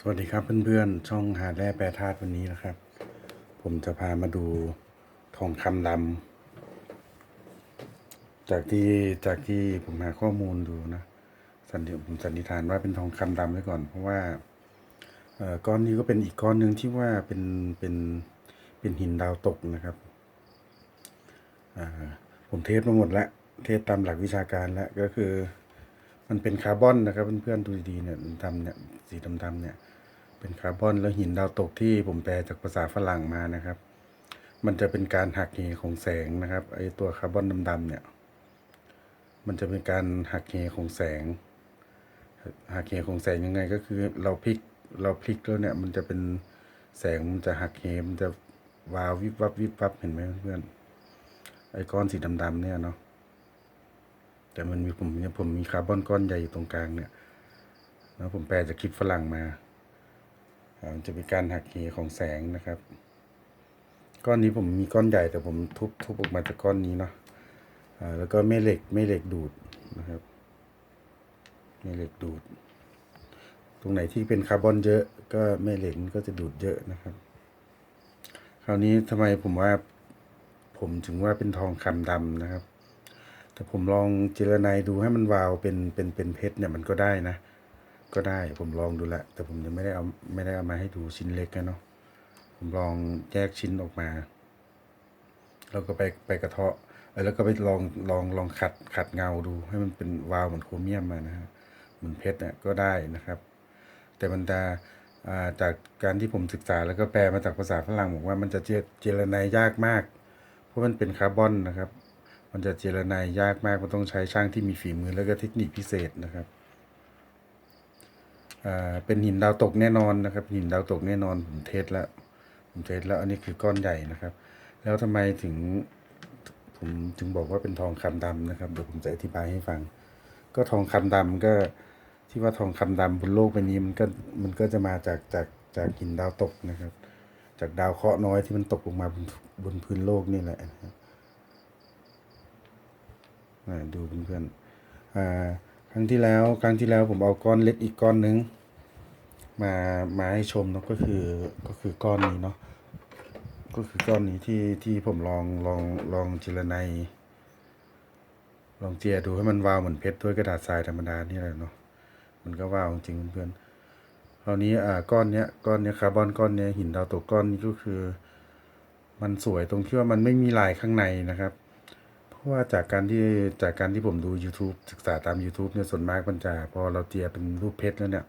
สวัสดีครับเพื่อนๆ ช่องหาแร่แปรธาตุวันนี้นะครับ ผมจะพามาดูทองคำดำจากที่จากที่ผมหาข้อมูลดูนะสันนิผมสันนิษฐานว่าเป็นทองคำดำไว้ก่อน เพราะว่าเอ่อก้อนนี้ก็เป็นอีกก้อนหนึ่งที่ว่าเป็นเป็นเป็นหินดาวตกนะครับผมเทสมาหมดแล้วเทสตามหลักวิชาการแล้วก็คือ มันเป็นคาร์บอนนะครับเพื่อนๆดูดีๆเนี่ยดำๆเนี่ยสีดำๆเนี่ย เป็นคาร์บอนแล้วหินดาวตกที่ผมแปลจากภาษาฝรั่งมานะครับ มันจะเป็นการหักเหของแสงนะครับไอตัวคาร์บอนดำๆเนี่ย มันจะเป็นการหักเหของแสงหักเหของแสงยังไงก็คือเราพลิกเราพลิกแล้วเนี่ย มันจะเป็นแสงมันจะหักเหมันจะวาววิบวับวิบวับเห็นไหมเพื่อนไอก้อนสีดำๆเนี่ยเนาะ แต่มันมีผมเนี่ยผมมีคาร์บอนก้อนใหญ่อยู่ตรงกลางเนี่ยแล้วผมแปลจากคลิปฝรั่งมาอามันจะเป็นการหักเหของแสงนะครับ ก้อนนี้ผมมีก้อนใหญ่แต่ผมทุบทุบออกมาจากก้อนนี้เนาะแล้วก็แม่เหล็กแม่เหล็กดูดนะครับแม่เหล็กดูด ตรงไหนที่เป็นคาร์บอนเยอะ ก็แม่เหล็กก็จะดูดเยอะนะครับ คราวนี้ทำไมผมว่า ผมถึงว่าเป็นทองคำดำนะครับ แต่ผมลองเจรไนดูให้มันวาวเป็นเป็นเป็นเพชรเนี่ยมันก็ได้นะ ก็ได้ผมลองดูแลวแต่ผมยังไม่ได้เอาไม่ได้เอามาให้ดูชิ้นเล็กนะเนาะผมลองแยกชิ้นออกมา แล้วก็ไปไปกระเทาะแล้วก็ไปลองลองลองขัดขัดเงาดู ให้มันเป็นวาวเหมือนโครเมียมมานะฮะเหมือนเพชรเนี่ยก็ได้นะครับ แต่มันจะอ่าจากการที่ผมศึกษาแล้วก็แปลมาจากภาษาฝรั่งบอกว่ามันจะเจเจรไนยากมาก เพราะมันเป็นคาร์บอนนะครับ มันจะเจรไนยากมาก มันต้องใช้ช่างที่มีฝีมือแล้วก็เทคนิคพิเศษนะครับอ่าเป็นหินดาวตกแน่นอนนะครับ หินดาวตกแน่นอนผมเทสแล้วผมเทสแล้ว อันนี้คือก้อนใหญ่นะครับ แล้วทำไมถึงผมถึงบอกว่าเป็นทองคำดำนะครับเดี๋ยวผมจะอธิบายให้ฟัง ก็ทองคำดำก็ที่ว่าทองคำดำบนโลกใบนี้มันก็มันก็จะมาจากจากจากหินดาวตกนะครับ จากดาวเคราะห์น้อยที่มันตกลงมาบนบนพื้นโลกนี่แหละนะครับ ดูเพื่อนๆครั้งที่แล้วครั้งที่แล้วผมเอาก้อนเล็กอีกก้อนหนึงมามาให้ชมเนาะก็คือก็คือก้อนนี้เนาะก็คือก้อนนี้ที่ที่ผมลองลองลองจิรไนยลองเจียดูให้มันวาวเหมือนเพชรด้วยกระดาษทรายธรรมดานี่แหละเนาะมันก็วาวจริงเพื่อนๆคราวนี้อ่าก้อนเนี้ยก้อนเนี้ยคาร์บอนก้อนเนี้ยหินดาวตกก้อนนี้ก็คือ มันสวยตรงที่ว่ามันไม่มีลายข้างในนะครับ ราะว่าจากการที่จากการที่ผมดู YouTube ศึกษาตาม YouTube เนี่ยส่วนมากมันจะพอเราเจียเป็นรูปเพชรแล้วเนี่ย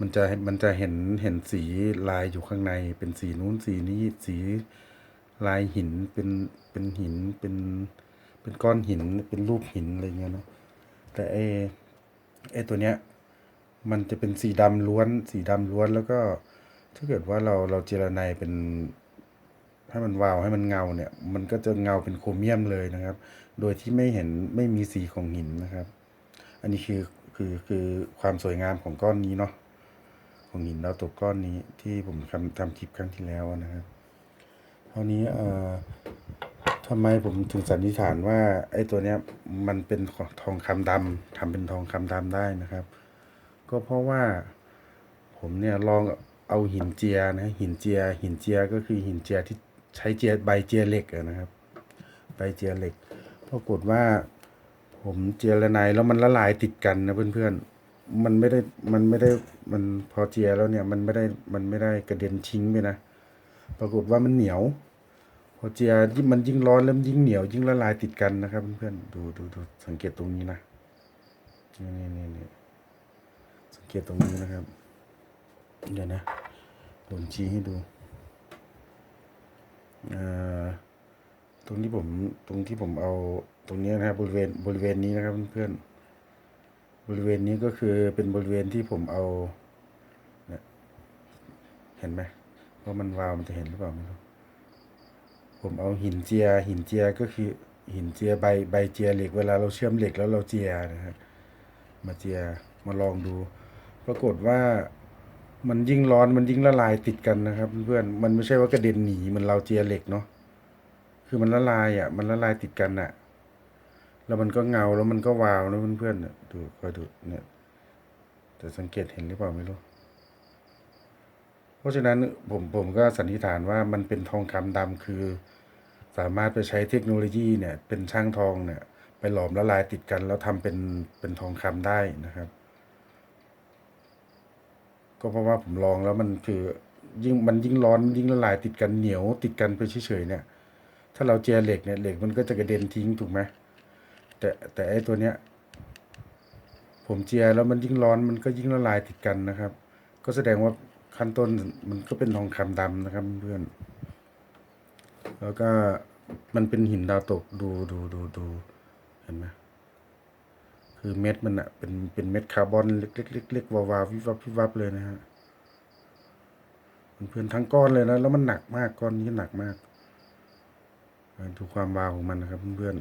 มันจะมันจะเห็นเห็นสีลายอยู่ข้างใน เป็นสีนู้นสีนี้สีลายหินเป็นเป็นหินเป็นเป็นก้อนหินเป็นรูปหินอะไรเงี้ยเนาะแต่ไอไอตัวเนี้ยมันจะเป็นสีดำล้วน สีดำล้วนแล้วก็ถ้าเกิดว่าเราเราเจรไนเป็น ให้มันวาวให้มันเงาเนี่ย มันก็จะเงาเป็นโครเมียมเลยนะครับ โดยที่ไม่เห็นไม่มีสีของหินนะครับ อันนี้คือคือคือความสวยงามของก้อนนี้เนาะของหินดาวตกก้อนนี้ที่ผมทำทำคลิปครั้งที่แล้วนะครับคราวนี้เอ่อทำไมผมถึงสันนิษฐานว่าไอ้ตัวเนี้ยมันเป็นทองคำดำทำเป็นทองคำดำได้นะครับ ก็เพราะว่าผมเนี่ยลองเอาหินเจียนะหินเจีย หินเจียก็คือหินเจียที่ ใช้เจียใบเจียเหล็กอะนะครับ ใบเจียเหล็กปรากฏว่า ผมเจียละไนแล้วมันละลายติดกันนะเพื่อนๆมันไม่ได้มันไม่ได้มันพอเจียแล้วเนี่ย มันไม่ได้มันไม่ได้กระเด็นทิ้งไปนะปรากฏว่ามันเหนียว พอเจียยิ่งมันยิ่งร้อนแล้วยิ่งเหนียว ยิ่งละลายติดกันนะครับ เพื่อนๆดูดูดูสังเกตตรงนี้นะนี่นี่นี่นี่สังเกตตรงนี้นะครับ เดี๋ยวนะผมชี้ให้ดู ตรงที่ผมตรงที่ผมเอาตรงนี้นะครับบริเวณบริเวณนี้นะครับเพื่อนๆบริเวณนี้ก็คือเป็นบริเวณที่ผมเอาเห็นไหมว่ามันวาวมันจะเห็นหรือเปล่าไม่รู้ผมเอาหินเจีย หินเจียก็คือหินเจียใบใบเจียเหล็ก เวลาเราเชื่อมเหล็กแล้วเราเจียนะครับมาเจียมาลองดู ปรากฏว่า มันยิ่งร้อนมันยิ่งละลายติดกันนะครับ เพื่อนๆมันไม่ใช่ว่ากระเด็นหนีเหมันเราเจียเหล็กเนาะคือมันละลายอะ มันละลายติดกันอะ แล้วมันก็เงาแล้วมันก็วาวนะเพื่อนๆเนี่ยดูคอยดูเนี่ยแต่สังเกตเห็นหรือเปล่าไม่รู้เพราะฉะนั้นผมผมก็สันนิษฐานว่ามันเป็นทองคำดำคือ สามารถไปใช้เทคโนโลยีเนี่ย เป็นช่างทองเนี่ย ไปหลอมละลายติดกัน แล้วทำเป็นเป็นทองคำได้นะครับ ก็เพราะว่าผมลองแล้วมันคือยิ่งมันยิ่งร้อนยิ่งละลายติดกันเหนียวติดกันไปเฉยๆเนี่ย ถ้าเราเจียเหล็กเนี่ยเหล็กมันก็จะกระเด็นทิ้งถูกไหมแต่แต่ไอ้ตัวเนี้ย ผมเจียแล้วมันยิ่งร้อนมันก็ยิ่งละลายติดกันนะครับ ก็แสดงว่าขั้นต้นมันก็เป็นทองคำดำนะครับเพื่อน แล้วก็มันเป็นหินดาวตกดูดูดูดูเห็นไหม คือเม็ดมันอะเป็นเป็นเม็ดคาร์บอนเล็กๆเล็กๆวาวๆวิบวับวิวับเลยนะฮะเพื่อนๆทั้งก้อนเลยนะ แล้วมันหนักมากก้อนนี้หนักมากดูความวาวของมันนะครับเพื่อน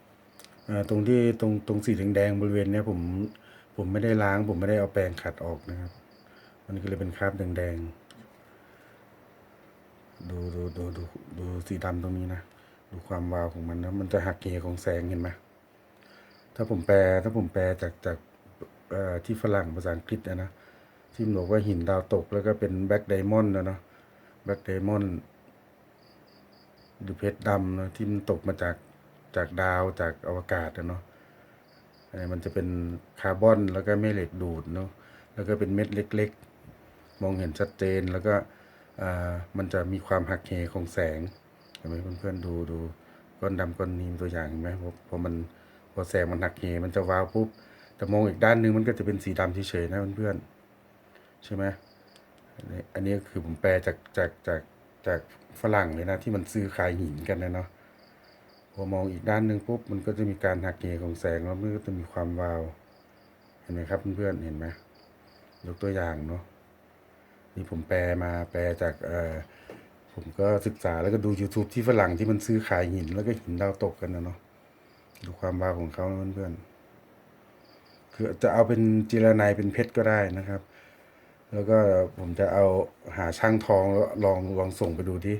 ๆตรงที่ตรงตรงสีแดงๆบริเวณเนี้ยผมผมไม่ได้ล้าง ผมไม่ได้เอาแปรงขัดออกนะครับ มันก็เลยเป็นคราบแดงๆดูดูดูดูดูสีดำตรงนี้นะ ดูความวาวของมันนะมันจะหักเหของแสงเห็นไหม ถ้าผมแปลถ้าผมแปลจากจากที่ฝรั่งภาษาอังกฤษนะนะที่มันบอกว่าหินดาวตกแล้วก็เป็นแบ็กไดมอนด์นะเนาะแบ็กไดมอนด์หรือเพชรดำนะที่มันตกมาจากจากดาวจากอวกาศนะเนาะอันนี้มันจะเป็นคาร์บอนแล้วก็แม่เหล็กดูดเนาะแล้วก็เป็นเม็ดเล็ก ๆ มองเห็นชัดเจนแล้วก็อ่ามันจะมีความหักเหของแสงเห็นไหมเพื่อนๆดูดูก้อนดำก้อนนี้ตัวอย่างเห็นไหมพอพอมัน พอแสงมันหักเหมันจะวาวปุ๊บ แต่มองอีกด้านหนึงมันก็จะเป็นสีดำเฉยๆนะเพื่อนๆใช่ไหมอันนี้อันนี้คือผมแปลจากจากจากจากฝรั่งเลยนะที่มันซื้อขายหินกันนะเนาะพอมองอีกด้านหนึ่งปุ๊บมันก็จะมีการหักเหของแสงแล้วมันก็จะมีความวาว เห็นไหมครับเพื่อนๆเห็นไหมยกตัวอย่างเนาะนี่ผมแปลมาแปลจากเอ่อผมก็ศึกษาแล้วก็ดู YouTube ที่ฝรั่งที่มันซื้อขายหินแล้วก็หินดาวตกกันนะเนาะ ดูความวาวของเขาเพื่อนๆคือจะเอาเป็นจิรนัยเป็นเพชรก็ได้นะครับ แล้วก็ผมจะเอาหาช่างทองแล้วลองลองส่งไปดูที่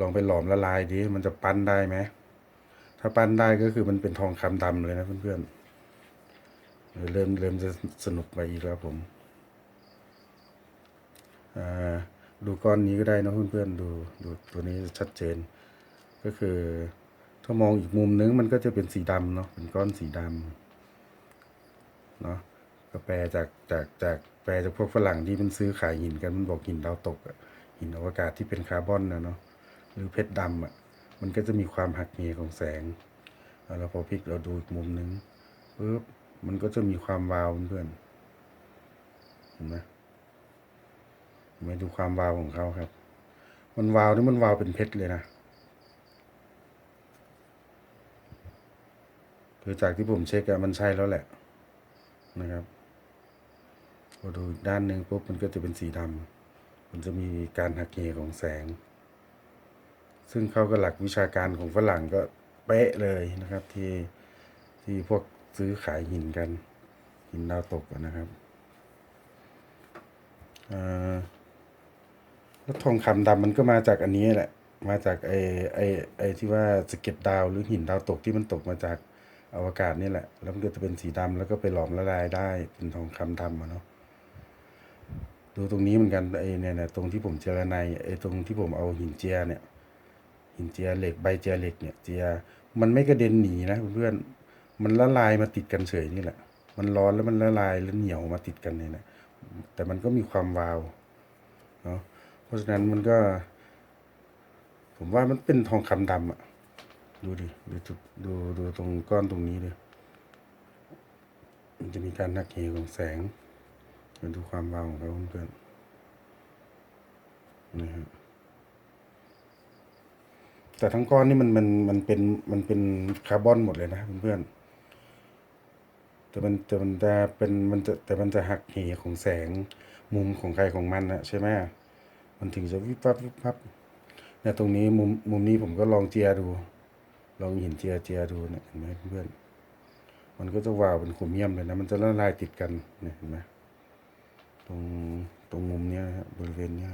ลองไปหลอมละลายดิมันจะปั้นได้ไหมถ้าปั้นได้ก็คือมันเป็นทองคำดำเลยนะเพื่อนๆเริ่มเริ่มจะสนุกไปอีกแล้วผมดูก้อนนี้ก็ได้นะเพื่อนๆดูดูตัวนี้ชัดเจน ก็คือ ถ้ามองอีกมุมนึงมันก็จะเป็นสีดำเนาะเป็นก้อนสีดำเนาะก็แปลจากจากจากแปลจากพวกฝรั่งที่มันซื้อขายหินกันมันบอกหินดาวตกอะหินอวกาศที่เป็นคาร์บอนนะเนาะหรือเพชรดำอะมันก็จะมีความหักเหของแสงแล้วพอพลิกเราดูอีกมุมนึงปุ๊บมันก็จะมีความวาวเพื่อนเห็นไหมเห็นไหมดูความวาวของเขาครับ มันวาวนี่มันวาวเป็นเพชรเลยนะ คือจากที่ผมเช็คอะมันใช่แล้วแหละนะครับพอดูด้านหนึ่งปุ๊บมันก็จะเป็นสีดำมันจะมีการหักเหของแสง ซึ่งเข้ากับหลักวิชาการของฝรั่งก็เป๊ะเลยนะครับที่ที่พวกซื้อขายหินกัน หินดาวตกนะครับแล้วทองคำดำมันก็มาจากอันนี้แหละ มาจากไอ้ไอ้ไอ้ที่ว่าสะเก็ดดาวหรือหินดาวตกที่มันตกมาจาก อวกาศนี่แหละ แล้วมันก็จะเป็นสีดำแล้วก็ไปหลอมละลายได้เป็นทองคำดำอะเนาะดูตรงนี้เหมือนกันไอ้เนี่ยนะตรงที่ผมเจรไนไอ้ตรงที่ผมเอาหินเจียเนี่ย หินเจียเหล็กใบเจียเหล็กเนี่ยเจียมันไม่กระเด็นหนีนะเพื่อนมันละลายมาติดกันเฉยนี่แหละ มันร้อนแล้วมันละลายแล้วเหนียวมาติดกันเนี่ยนะแต่มันก็มีความวาวเนาะเพราะฉะนั้นมันก็ ผมว่ามันเป็นทองคำดำอะ ดูดิดูจุดดูดูตรงก้อนตรงนี้เลยมันจะมีการหักเหของแสงมาดูความวาของเขาเพื่อนนะฮะแต่ทั้งก้อนนี่มันมันมันเป็นมันเป็นคาร์บอนหมดเลยนะเพื่อนๆแต่มันแต่มันจะเป็นมันจะแต่มันจะหักเหของแสงมุมของใครของมันนะใช่ไหมมันถึงจะวิบวับวิบวับเนี่ยตรงนี้มุมมุมนี้ผมก็ลองเจียดู ลองหินเจียเจียดูเนี่ยเห็นไหมเพื่อนมันก็จะวาวเป็นโครเมียมเลยนะ มันจะละลายติดกันเนี่ยเห็นไหมตรงตรงมุมเนี้ยบริเวณเนี้ย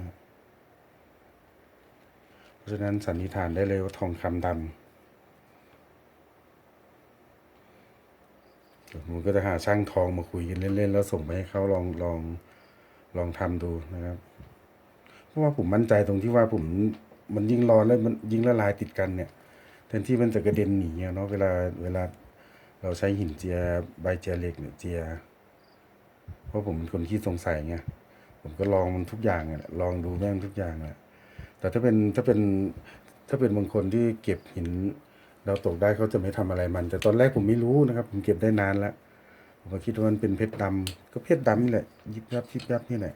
เพราะฉะนั้นสันนิษฐานได้เลยว่าทองคำดำเดี๋ยวผมก็จะหาช่างทองมาคุยกันเล่นๆ แล้วส่งไปให้เขาลองลองลองทำดูนะครับ เพราะว่าผมมั่นใจตรงที่ว่าผมมันยิ่งร้อนแล้วมันยิ่งละลายติดกันเนี่ย แทนที่มันจะกระเด็นหนีเนาะเวลาเวลาเราใช้หินเจียใบเจียเหล็กเนี่ยเจีย เพราะผมเป็นคนที่สงสัยไงผมก็ลองมันทุกอย่างอะลองดูแม่งทุกอย่างอะแต่ถ้าเป็นถ้าเป็นถ้าเป็นบางคนที่เก็บหินเราตกได้เขาจะไม่ทำอะไรมัน แต่ตอนแรกผมไม่รู้นะครับ ผมเก็บได้นานแล้วผมก็คิดว่ามันเป็นเพชรดำก็เพชรดำนี่แหละ ยิบยับยิบยับนี่แหละ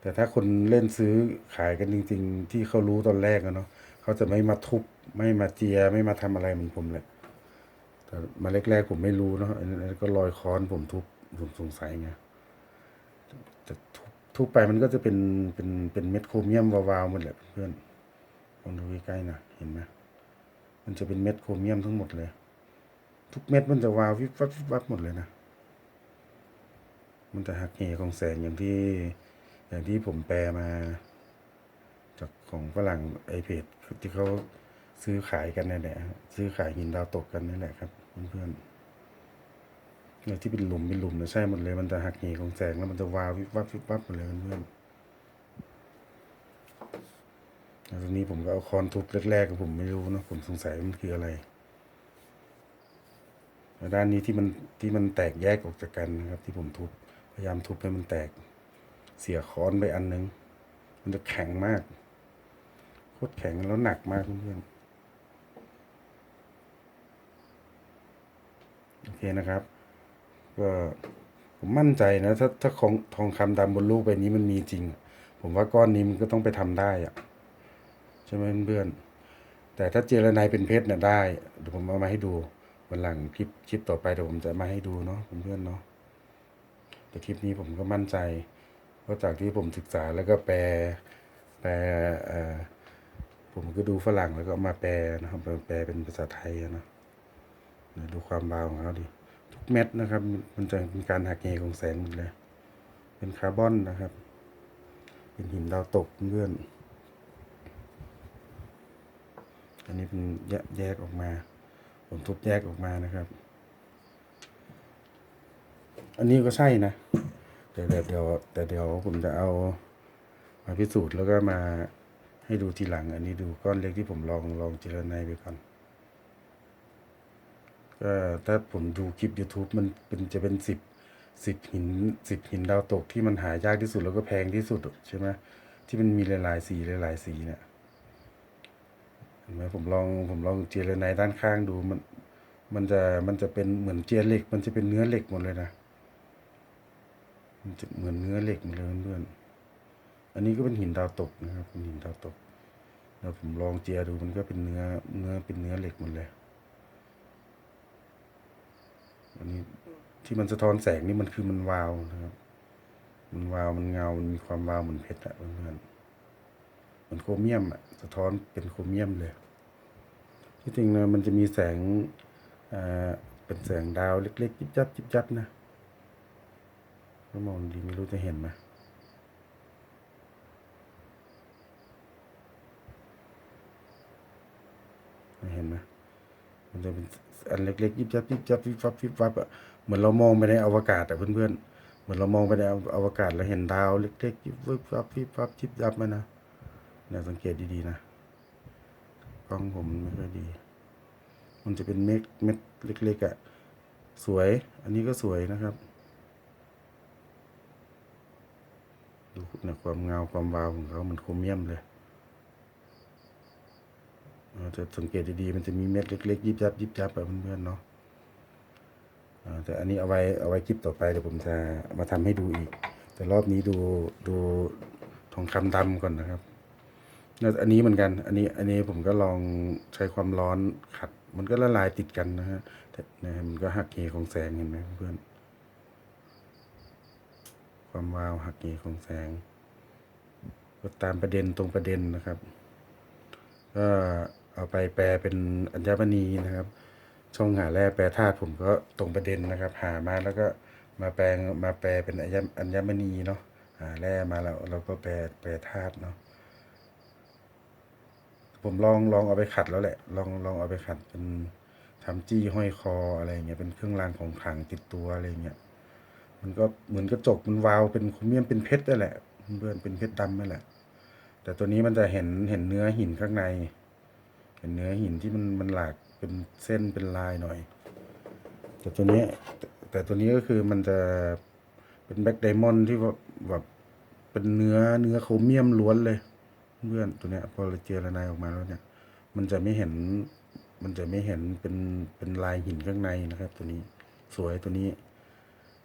แต่ถ้าคนเล่นซื้อขายกันจริง ๆ ที่เขารู้ตอนแรกอะเนาะ เขาจะไม่มาทุบ ไม่มาเจีย ไม่มาทำอะไรเหมือนผมเลยแต่มาแรกๆผมไม่รู้เนาะอันนั้นก็ลอยค้อนผมทุบผมสงสัยไงแต่ทุบทุบไปมันก็จะเป็นเป็นเป็นเม็ดโครเมียมวาวๆหมดแหละเพื่อนลองดูใกล้ๆนะเห็นไหมมันจะเป็นเม็ดโครเมียมทั้งหมดเลย ทุกเม็ดมันจะวาววิบวับวิบวับหมดเลยนะมันจะหักเหของแสงอย่างที่อย่างที่ผมแปลมา ของฝรั่งไอเพจที่เขาซื้อขายกันนั่นแหละซื้อขายหินดาวตกกันนี่นแหละครับเพื่อนๆเนี่ยที่เป็นหลุมเป็นหลุมนะใช่หมดเลยมันจะหักเหของแสงแล้วมันจะวาววิบวับวิบวับหมดเลยเพื่อนๆแล้วทีนี้ผมก็เอาคอนทุบแรกๆผมไม่รู้นะผมสงสัยมันคืออะไรด้านนี้ที่มันที่มันแตกแยกออกจากกันนะครับ ที่ผมทุบพยายามทุบให้มันแตก เสียค้อนไปอันนึง มันจะแข็งมาก ตรแข็งแล้วหนักมากเพื่อนๆโอเคนะครับ ก็ผมมั่นใจนะถ้าถ้าของทองคำดำบนลูกใบนี้มันมีจริง ผมว่าก้อนนี้มันก็ต้องไปทำได้อะใช่ไหมเพื่อนๆแต่ถ้าเจรไนายเป็นเพชรเนี่ยได้เดี๋ยวผมเอามาให้ดูวันหลังคลิปคลิปต่อไปเดี๋ยวผมจะมาให้ดูเนาะเพื่อนๆเนาะแต่คลิปนี้ผมก็มั่นใจเพราะจากที่ผมศึกษาแล้วก็แปลแปลเอ่อ ผมก็ดูฝรั่งแล้วก็มาแปลนะครับแปลเป็นภาษาไทยอะนะดูความบางของเขาดิทุกเม็ดนะครับ มันจะเป็นการหักเหของแสงหมดเลย เป็นคาร์บอนนะครับ เป็นหินดาวตกเพื่อนอันนี้เป็นแยกแยกออกมา ผมทุบแยกออกมานะครับ อันนี้ก็ใช่นะแต่เดี๋ยวเดี๋ยวแต่เดี๋ยวผมจะเอามาพิสูจน์แล้วก็มา ให้ดูทีหลังอันนี้ดูก้อนเล็กที่ผมลองลองเจรไนายไปก่อนก็ถ้าผมดูคลิป YouTube มันเป็นจะเป็นสิบสิบหินสิบหินดาวตกที่มันหายากที่สุดแล้วก็แพงที่สุดใช่ไหมที่มันมีหลายๆสีหลายๆสีเนี่ยเห็นไหมผมลองผมลองเจรไนายด้านข้างดูมันมันจะมันจะเป็นเหมือนเจียเหล็ก มันจะเป็นเนื้อเหล็กหมดเลยนะมันจะเหมือนเนื้อเหล็กเหมือนเลยเพื่อนๆ อันนี้ก็เป็นหินดาวตกนะครับ เป็นหินดาวตกแล้วผมลองเจียดูมันก็เป็นเนื้อเนื้อเป็นเนื้อเหล็กหมดเลย อันนี้ที่มันสะท้อนแสงนี่มันคือมันวาวนะครับ มันวาวมันเงา มันมีความวาวเหมือนเพชรอะเพื่อนๆเหมือนโครเมียมอะสะท้อนเป็นโครเมียมเลย ที่จริงนะมันจะมีแสงอ่าเป็นแสงดาวเล็กๆยิบยับยิบยับนะถ้ามองดีไม่รู้จะเห็นไหมไม่ เห็นไหมมันจะเป็นอันเล็กๆยิบยับยิบยับวิบวับวิบวับอะเหมือนเรามองไปในอวกาศอะเพื่อนๆ เหมือนเรามองไปในอวกาศแล้วเห็นดาวเล็กๆยิบวิบวับวิบวับยิบยับมานะเนี่ยสังเกตดีๆนะกล้องผมไม่ค่อยดี มันจะเป็นเม็ดเม็ดเล็กๆอะสวย อันนี้ก็สวยนะครับดูนะความเงาความวาวของเขามันโครเมียมเลย จะสังเกตดีๆมันจะมีเม็ดเล็กๆ ยิบยับยิบยับแบบเพื่อนๆเนาะแต่อันนี้เอาไว้เอาไว้คลิปต่อไปเดี๋ยวผมจะมาทำให้ดูอีก แต่รอบนี้ดูดูทองคำดำก่อนนะครับอันนี้เหมือนกัน อันนี้อันนี้ผมก็ลองใช้ความร้อนขัด มันก็ละลายติดกันนะฮะแต่เนี่ยมันก็หักเหของแสงเห็นไหมเพื่อน ความวาวหักเหของแสง ก็ตามประเด็นตรงประเด็นนะครับก็ เอาไปแปลเป็นอัญมณีนะครับ ช่องหาแร่แปลธาตุผมก็ตรงประเด็นนะครับ หามาแล้วก็มาแปลงมาแปลเป็นอัญมณีเนาะหาแร่มาแล้วเราก็แปลแปลธาตุเนาะผมลองลองเอาไปขัดแล้วแหละ ลองลองเอาไปขัดเป็นทำจี้ห้อยคออะไรเงี้ยเป็นเครื่องรางของขลังติดตัวอะไรเงี้ยมันก็เหมือนกระจกมันวาวเป็นโครเมียมเป็นเพชรนั่นแหละเพื่อนเป็นเพชรดำนี่แหละ แต่ตัวนี้มันจะเห็นเห็นเนื้อหินข้างใน เห็นเนื้อหินที่มันมันหลากเป็นเส้นเป็นลายหน่อย แต่ตัวนี้แต่ตัวนี้ก็คือมันจะเป็นแบ็กไดมอนด์ที่แบบเป็นเนื้อเนื้อโครเมียมล้วนเลยเพื่อนตัวเนี้ยพอเราเจรนายออกมาแล้วเนี่ย มันจะไม่เห็น มันจะไม่เห็นเป็นเป็นลายหินข้างในนะครับ ตัวนี้สวยตัวนี้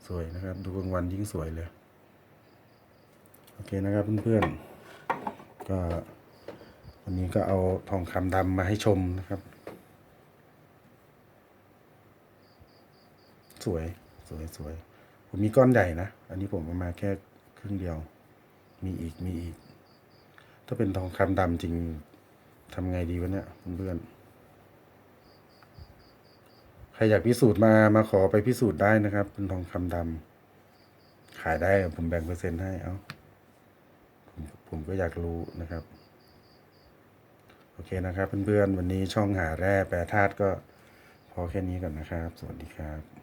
สวยนะครับ ดูกลางวันยิ่งสวยเลย โอเคนะครับเพื่อนๆก็ วันนี้ก็เอาทองคำดำมาให้ชมนะครับ สวยสวยสวยผมมีก้อนใหญ่นะ อันนี้ผมเอามาแค่ครึ่งเดียว มีอีกมีอีก ถ้าเป็นทองคำดำจริงทำไงดีวะเนี่ยเพื่อนๆใครอยากพิสูจน์มามาขอไปพิสูจน์ได้นะครับ เป็นทองคำดำขายได้ผมแบ่งเปอร์เซ็นต์ให้เอาผมผมก็อยากรู้นะครับ โอเคนะครับเพื่อนๆวันนี้ช่องหาแร่แปรธาตุก็พอแค่นี้ก่อนนะครับ สวัสดีครับ